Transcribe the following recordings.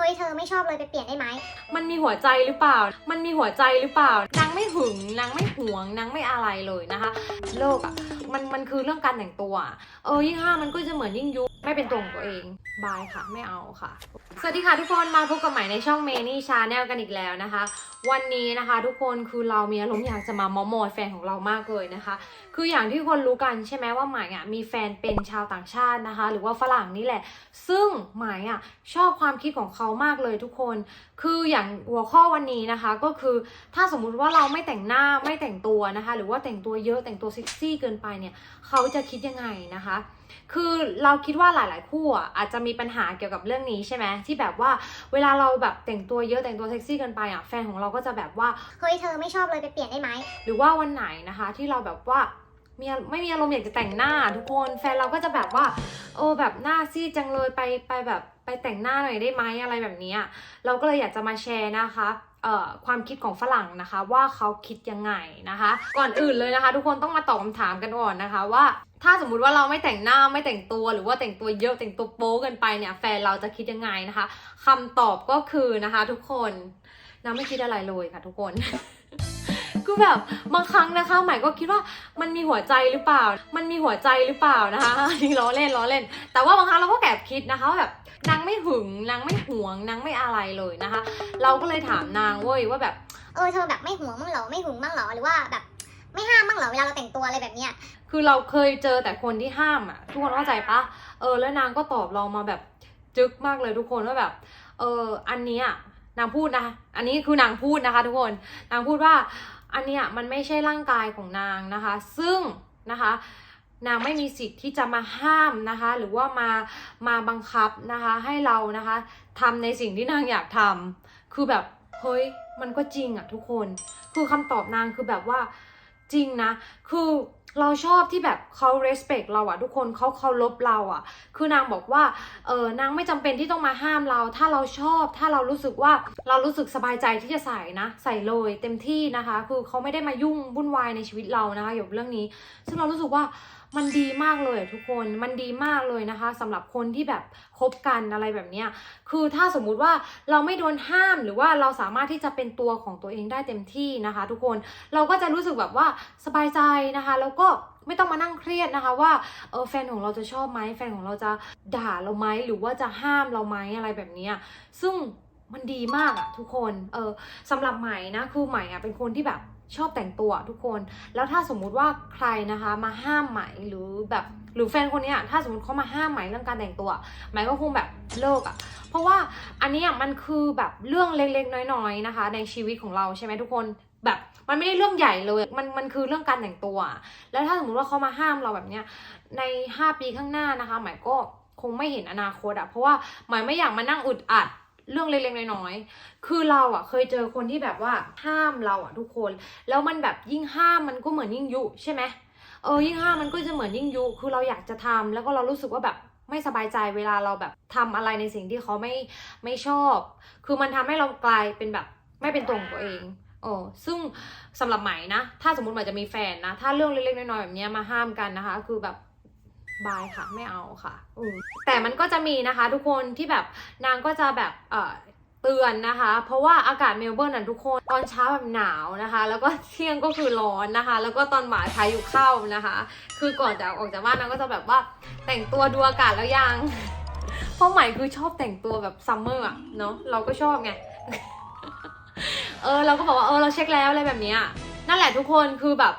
เฮ้ยเธอไม่ชอบเลยไปเปลี่ยนได้ไหม มันมีหัวใจหรือเปล่า มันมีหัวใจหรือเปล่า นางไม่หึง นางไม่หวง นางไม่อะไรเลยนะคะ โลกอะ่ะมันมันคือเรื่องการแต่งตัว เออยิ่งห้ามมันก็จะเหมือนยิ่งยุไม่เป็นตัวของตัวเองบายค่ะไม่เอาค่ะ สวัสดีค่ะทุกคนมาพบกับใหม่ในช่องเมนี่ชาแนลกันอีกแล้วนะคะ วันนี้นะคะ ทุกคนคือเรามีอารมณ์อยากจะมามอมอยแฟนของเรามากเลยนะคะ คืออย่างที่คนรู้กันใช่ไหมว่าหมายอะมีแฟนเป็นชาวต่างชาตินะคะ หรือว่าฝรั่งนี่แหละ ซึ่งหมายอะชอบความคิดของเขามากเลยทุกคน คืออย่างหัวข้อวันนี้นะคะก็คือถ้าสมมุติว่าเราไม่แต่งหน้าไม่แต่งตัวนะคะ หรือว่าแต่งตัวเยอะแต่งตัวเซ็กซี่เกินไปเนี่ยเขาจะคิดยังไงนะคะ คือเราคิดว่าหลาย ๆ คู่อะอาจจะมีปัญหาเกี่ยวกับเรื่องนี้ใช่ไหมที่แบบว่าเวลาเราแบบแต่งตัวเยอะแต่งตัวเซ็กซี่เกินไปอะแฟนของเราก็จะแบบว่าเฮ้ยเธอไม่ชอบเลยไปเปลี่ยนได้ไหมหรือว่าวันไหนนะคะ ที่เราแบบว่ามีไม่มีอารมณ์อยากจะแต่งหน้า ทุกคนแฟนเราก็จะแบบว่าเออแบบหน้าซีดจังเลยไปไปแบบไปแต่งหน้าหน่อยได้ไหมอะไรแบบเนี้ยเราก็เลยอยากจะมาแชร์นะคะเอ่อความคิดของฝรั่งนะคะว่าเขาคิดยังไงนะคะ ก่อนอื่นเลยนะคะ ทุกคนต้องมาตอบคำถามกันก่อนนะคะว่า ถ้าสมมุติว่าเราไม่แต่งหน้าไม่แต่งตัวหรือว่าแต่งตัวเยอะแต่งตัวโป๊เกินไปเนี่ย แฟนเราจะคิดยังไงนะคะคำตอบก็คือนะคะ ทุกคนนางไม่คิดอะไรเลยค่ะ ทุกคนคือแบบบางครั้งนะคะใหม่ก็คิดว่ามันมีหัวใจหรือเปล่า มันมีหัวใจหรือเปล่านะคะนี่ล้อเล่นล้อเล่น แต่ว่าบางครั้งเราก็แอบคิดนะคะแบบนางไม่หึงนางไม่หวงนางไม่อะไรเลยนะคะ เราก็เลยถามนางเว้ยว่าแบบเออเธอแบบไม่หวงมั่งเหรอไม่หึงมั่งเหรอหรือว่าแบบ ไม่ห้ามมั่งเหรอเวลาเราแต่งตัวอะไรแบบเนี้ยคือเราเคยเจอแต่คนที่ห้ามอะ ทุกคนเข้าใจปะเออ แล้วนางก็ตอบเรามาแบบจึกมากเลยทุกคนว่าแบบ เอออันเนี้ยนางพูดนะ อันนี้คือนางพูดนะคะ ทุกคน นางพูดว่า อันเนี้ยมันไม่ใช่ร่างกายของนางนะคะ ซึ่งนะคะ นางไม่มีสิทธิ์ที่จะมาห้ามนะคะ หรือว่ามามาบังคับนะคะ ให้เรานะคะทำในสิ่งที่นางอยากทำคือแบบเฮ้ยมันก็จริงอะทุกคน คือคำตอบนางคือแบบว่า จริงนะ คือเราชอบที่แบบเขา respect เราอะทุกคนเขาเคารพเราอะคือนางบอกว่าเออนางไม่จำเป็นที่ต้องมาห้ามเรา ถ้าเราชอบ ถ้าเรารู้สึกว่าเรารู้สึกสบายใจที่จะใส่นะ ใส่เลยเต็มที่นะคะ คือเขาไม่ได้มายุ่งวุ่นวายในชีวิตเรานะคะเกี่ยวกับเรื่องนี้ ซึ่งเรารู้สึกว่า มันดีมากเลยทุกคนมันดีมากเลยนะคะสำหรับคนที่แบบคบกันอะไรแบบเนี้ยคือถ้าสมมุติว่าเราไม่โดนห้ามหรือว่าเราสามารถที่จะเป็นตัวของตัวเองได้เต็มที่นะคะ ทุกคนเราก็จะรู้สึกแบบว่าสบายใจนะคะ แล้วก็ไม่ต้องมานั่งเครียดนะคะว่าเออแฟนของเราจะชอบไหมแฟนของเราจะด่าเราไหมหรือว่าจะห้ามเราไหมอะไรแบบนี้ซึ่งมันดีมากอะทุกคนเออสำหรับใหม่นะคือใหม่อะเป็นคนที่แบบ ชอบแต่งตัวทุกคน แล้วถ้าสมมุติว่าใครนะคะมาห้ามใหม่หรือแบบหรือแฟนคนนี้ถ้าสมมติเขามาห้ามใหม่เรื่องการแต่งตัวหม่ก็คงแบบเลิกอะเพราะว่าอันนี้มันคือแบบเรื่องเล็กๆ น้อยๆนะคะ ในชีวิตของเราใช่ไหมทุกคนแบบมันไม่ได้เรื่องใหญ่เลย มันมันคือเรื่องการแต่งตัว แล้วถ้าสมมติว่าเขามาห้ามเราแบบเนี้ยใน 5 ปีข้างหน้านะคะ หมายก็คงไม่เห็นอนาคตอะเพราะว่าหมายไม่อยากมานั่งอึดอัด เรื่องเล็กๆน้อยๆคือเราอะเคยเจอคนที่แบบว่าห้ามเราอะทุกคน แล้วมันแบบยิ่งห้ามมันก็เหมือนยิ่งยุใช่ไหมเออยิ่งห้ามมันก็จะเหมือนยิ่งยุ คือเราอยากจะทำแล้วก็เรารู้สึกว่าแบบไม่สบายใจเวลาเราแบบทำอะไรในสิ่งที่เขาไม่ไม่ชอบ คือมันทำให้เรากลายเป็นแบบไม่เป็นตัวของตัวเองเออซึ่งสำหรับใหม่นะ ถ้าสมมติใหม่จะมีแฟนนะ ถ้าเรื่องเล็กๆน้อยๆแบบนี้มาห้ามกันนะคะ คือแบบ บายค่ะไม่เอาค่ะอืแต่มันก็จะมีนะคะ ทุกคนที่แบบนางก็จะแบบเออเตือนนะคะ เพราะว่าอากาศเมลเบิร์นน่ะทุกคนตอนเช้าแบบหนาวนะคะ แล้วก็เที่ยงก็คือร้อนนะคะ แล้วก็ตอนบ่ายพายุเข้านะคะ คือก่อนจะออกจากบ้านนางก็จะแบบว่าแต่งตัวดูอากาศแล้วยังเพราะใหม่คือชอบแต่งตัวแบบซัมเมอร์อะเนาะเราก็ชอบไงเออเราก็บอกว่าเออเราเช็คแล้วอะไรแบบนี้นั่นแหละทุกคนคือแบบ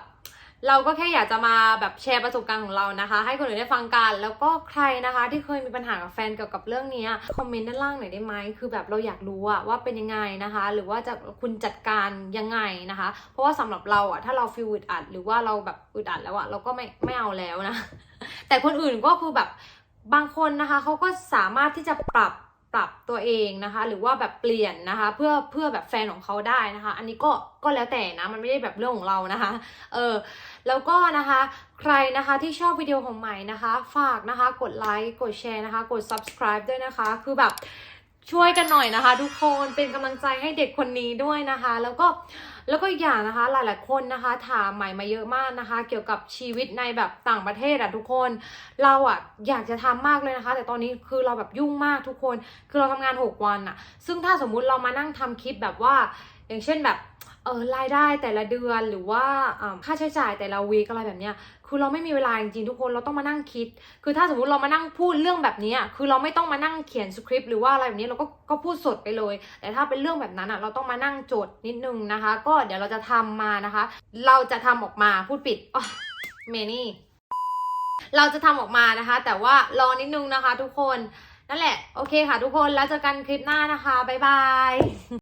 เราก็แค่อยากจะมาแบบแชร์ประสบการณ์ของเรานะคะ ให้คนอื่นได้ฟังกัน แล้วก็ใครนะคะที่เคยมีปัญหากับแฟนเกี่ยวกับเรื่องนี้คอมเมนต์ด้านล่างหน่อยได้ไหมคือแบบเราอยากรู้อะว่าเป็นยังไงนะคะ หรือว่าจะคุณจัดการยังไงนะคะ เพราะว่าสำหรับเราอะถ้าเราฟีลอึดอัด หรือว่าเราแบบอึดอัดแล้วอะเราก็ไม่ไม่เอาแล้วนะ แต่คนอื่นก็คือแบบบางคนนะคะเขาก็สามารถที่จะปรับปรับตัวเองนะคะ หรือว่าแบบเปลี่ยนนะคะ เพื่อเพื่อแบบแฟนของเขาได้นะคะ อันนี้ก็ก็แล้วแต่นะมันไม่ได้แบบเรื่องของเรานะคะ เออ แล้วก็นะคะใครนะคะที่ชอบวิดีโอของใหม่นะคะ ฝากนะคะกดไลค์กดแชร์นะคะ กด subscribe ด้วยนะคะ คือแบบช่วยกันหน่อยนะคะ ทุกคนเป็นกำลังใจให้เด็กคนนี้ด้วยนะคะ แล้วก็แล้วก็อีกอย่างนะคะหลายๆคนนะคะถามใหม่มาเยอะมากนะคะ เกี่ยวกับชีวิตในแบบต่างประเทศอะทุกคน เราอะอยากจะทำมากเลยนะคะ แต่ตอนนี้คือเราแบบยุ่งมากทุกคน คือเราทำงาน 6 วันอะซึ่งถ้าสมมุติเรามานั่งทำคลิปแบบว่า อย่างเช่นแบบ ออรายได้แต่ละเดือนหรือว่าค่าใช้จ่ายแต่ละวีคอะไรแบบเนี้ยคือเราไม่มีเวลาจริงๆทุกคนเราต้องมานั่งคิด คือถ้าสมมติเรามานั่งพูดเรื่องแบบนี้คือเราไม่ต้องมานั่งเขียนสคริปต์หรือว่าอะไรแบบนี้เราก็ก็พูดสดไปเลย แต่ถ้าเป็นเรื่องแบบนั้นอะเราต้องมานั่งจดนิดนึงนะคะ ก็เดี๋ยวเราจะทำมานะคะ เราจะทำออกมาพูดปิดอ๋อเมนี่เราจะทำออกมานะคะ แต่ว่ารอนิดนึงนะคะ ทุกคนนั่นแหละโอเคค่ะ ทุกคนแล้วเจอกันคลิปหน้านะคะบ๊ายบาย